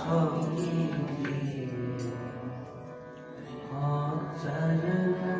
خطيبي خاف سجنك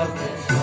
of the